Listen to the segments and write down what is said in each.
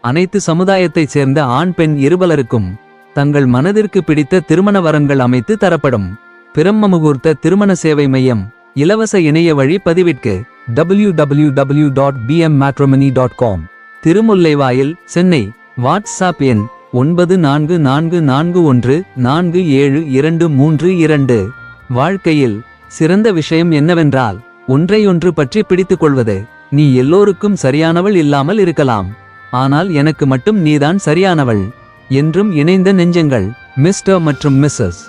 அனைத்து சமுதாயத்தைச் சேர்ந்த ஆண் பெண் இருபலருக்கும் தங்கள் மனதிற்கு பிடித்த திருமண வரன்கள் அமைத்து தரப்படும். பிரம்ம முகூர்த்த திருமண சேவை மையம் இலவச இணைய வழி பதிவிற்கு W W W dot dot com Thirumullaivoyal Chennai. WhatsApp எண் ஒன்பது நான்கு நான்கு நான்கு ஒன்று நான்கு ஏழு இரண்டு மூன்று இரண்டு. வாழ்க்கையில் சிறந்த விஷயம் என்னவென்றால் ஒன்றையொன்று பற்றி பிடித்துக் கொள்வது. நீ எல்லோருக்கும் சரியானவள் இல்லாமல் இருக்கலாம். ஆனால் எனக்கு மட்டும் நீதான் சரியானவள். என்றும் இணைந்த நெஞ்சங்கள் மிஸ்டர் மற்றும் மிஸ்ஸஸ்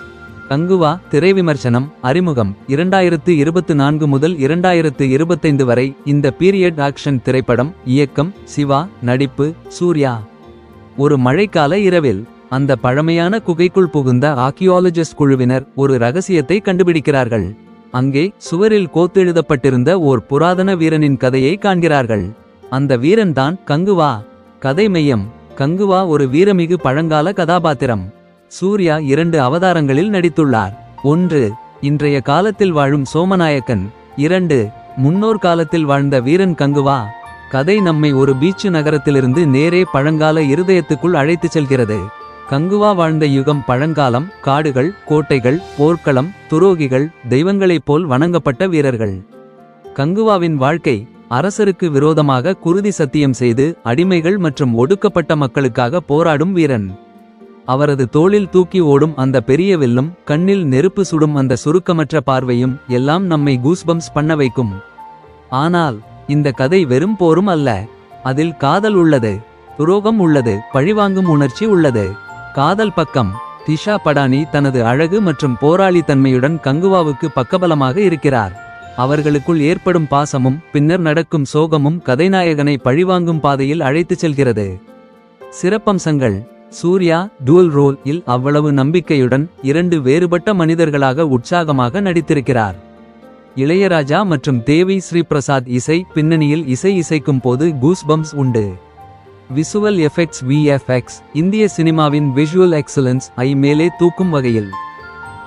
கங்குவா திரை விமர்சனம் அறிமுகம். இரண்டாயிரத்து இருபத்து நான்கு முதல் இரண்டாயிரத்து இருபத்தைந்து வரை இந்த பீரியட் ஆக்ஷன் திரைப்படம் இயக்கம் சிவா நடிப்பு சூர்யா. ஒரு மழைக்கால இரவில் அந்த பழமையான குகைக்குள் புகுந்த ஆர்கியாலஜிஸ்ட் குழுவினர் ஒரு ரகசியத்தை கண்டுபிடிக்கிறார்கள். அங்கே சுவரில் கோத்தெழுதப்பட்டிருந்த ஓர் புராதன வீரனின் கதையை காண்கிறார்கள். அந்த வீரன்தான் கங்குவா கதை மையம் கங்குவா ஒரு வீரமிகு பழங்கால கதாபாத்திரம். சூர்யா இரண்டு அவதாரங்களில் நடித்துள்ளார். ஒன்று இன்றைய காலத்தில் வாழும் சோமநாயக்கன். இரண்டு முன்னோர் காலத்தில் வாழ்ந்த வீரன் கங்குவா. கதை நம்மை ஒரு பீச்சு நகரத்திலிருந்து நேரே பழங்கால இருதயத்துக்குள் அழைத்துச் செல்கிறது. கங்குவா வாழ்ந்த யுகம் பழங்காலம் காடுகள் கோட்டைகள் போர்க்களம் துரோகிகள் தெய்வங்களைப் போல் வணங்கப்பட்ட வீரர்கள். கங்குவாவின் வாழ்க்கை அரசருக்கு விரோதமாக குருதி சத்தியம் செய்து அடிமைகள் மற்றும் ஒடுக்கப்பட்ட மக்களுக்காக போராடும் வீரன். அவரது தோளில் தூக்கி ஓடும் அந்த பெரிய வில்லும் கண்ணில் நெருப்பு சுடும் அந்த சுருக்கமற்ற பார்வையும் எல்லாம் நம்மை கூஸ்பம்ஸ் பண்ண வைக்கும். ஆனால் இந்த கதை வெறும் போரும் அல்ல. அதில் காதல் உள்ளது துரோகம் உள்ளது பழிவாங்கும் உணர்ச்சி உள்ளது. காதல் பக்கம் திஷா படானி தனது அழகு மற்றும் போராளித்தன்மையுடன் கங்குவாவுக்கு பக்கபலமாக இருக்கிறார். அவர்களுக்குள் ஏற்படும் பாசமும் பின்னர் நடக்கும் சோகமும் கதைநாயகனை பழிவாங்கும் பாதையில் அழைத்துச் செல்கிறது. சிறப்பம்சங்கள். சூர்யா டூல் ரோல் இல் அவ்வளவு நம்பிக்கையுடன் இரண்டு வேறுபட்ட மனிதர்களாக உற்சாகமாக நடித்திருக்கிறார். இளையராஜா மற்றும் தேவி ஸ்ரீபிரசாத் இசை பின்னணியில் இசை இசைக்கும் போது கூஸ்பம்ஸ் உண்டு. விசுவல் எஃபெக்ட்ஸ் விஎஃப்எக்ஸ் இந்திய சினிமாவின் விஷுவல் எக்ஸலன்ஸ் ஐ மேலே தூக்கும் வகையில்.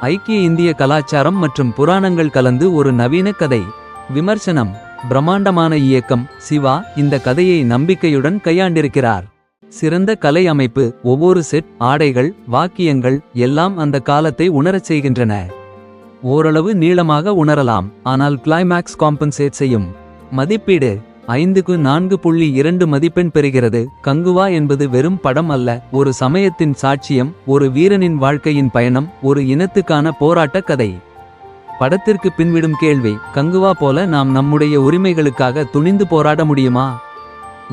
ஐக்கிய இந்திய கலாச்சாரம் மற்றும் புராணங்கள் கலந்து ஒரு நவீன கதை. விமர்சனம். பிரம்மாண்டமான இயக்கம். சிவா இந்த கதையை நம்பிக்கையுடன் கையாண்டிருக்கிறார். சிறந்த கலை அமைப்பு. ஒவ்வொரு செட் ஆடைகள் வாக்கியங்கள் எல்லாம் அந்த காலத்தை உணரச் செய்கின்றன. ஓரளவு நீளமாக உணரலாம். ஆனால் கிளைமேக்ஸ் காம்பன்சேட் செய்யும். மதிப்பீடு. ஐந்துக்கு நான்கு புள்ளி இரண்டு மதிப்பெண் பெறுகிறது. கங்குவா என்பது வெறும் படம் அல்ல ஒரு சமயத்தின் சாட்சியம் ஒரு வீரனின் வாழ்க்கையின் பயணம் ஒரு இனத்துக்கான போராட்ட கதை. படத்திற்கு பின்விடும் கேள்வி கங்குவா போல நாம் நம்முடைய உரிமைகளுக்காக துணிந்து போராட முடியுமா?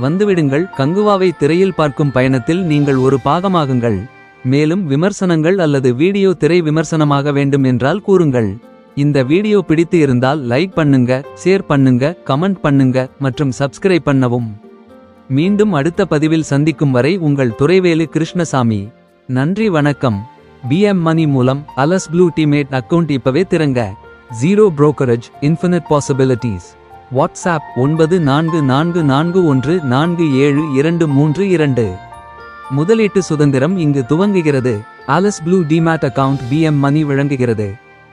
வந்துவிடுங்கள் கங்குவாவை திரையில் பார்க்கும் பயணத்தில் நீங்கள் ஒரு பாகமாகுங்கள். மேலும் விமர்சனங்கள் அல்லது வீடியோ திரை விமர்சனமாக வேண்டும் என்றால் கூறுங்கள். இந்த வீடியோ பிடித்து இருந்தால் லைக் பண்ணுங்க ஷேர் பண்ணுங்க கமெண்ட் பண்ணுங்க மற்றும் சப்ஸ்கிரைப் பண்ணவும். மீண்டும் அடுத்த பதிவில் சந்திக்கும் வரை உங்கள் துறைவேலு கிருஷ்ணசாமி. நன்றி வணக்கம். பிஎம் மணி மூலம் அலஸ் ப்ளூ டீமேட் அக்கவுண்ட் இப்பவே திறங்க. Zero brokerage infinite possibilities WhatsApp ஒன்பது நான்கு நான்கு நான்கு ஒன்று நான்கு ஏழு இரண்டு மூன்று இரண்டு. முதலீட்டு சுதந்திரம் இங்கு துவங்குகிறது. Alice Blue demat account PM money வழங்குகிறது.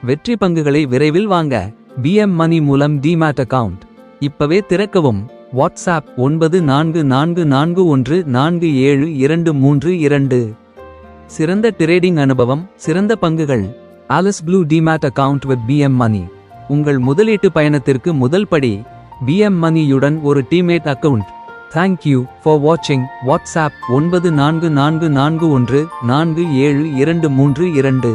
வெற்றி பங்குகளை விரைவில் வாங்க பிஎம் மணி மூலம் டிமேட் அக்கவுண்ட் இப்பவே திறக்கவும். வாட்ஸ்அப் ஒன்பது நான்கு நான்கு நான்கு ஒன்று நான்கு ஏழு இரண்டு மூன்று இரண்டு. சிறந்த டிரேடிங் அனுபவம் சிறந்த பங்குகள். Alice Blue demat account with PM money உங்கள் முதலீட்டு பயணத்திற்கு முதல் படி பிஎம் மணியுடன் ஒரு demat account thank you for வாட்சிங் வாட்ஸ்அப் ஒன்பது நான்கு நான்கு நான்கு ஒன்று நான்கு ஏழு இரண்டு மூன்று இரண்டு.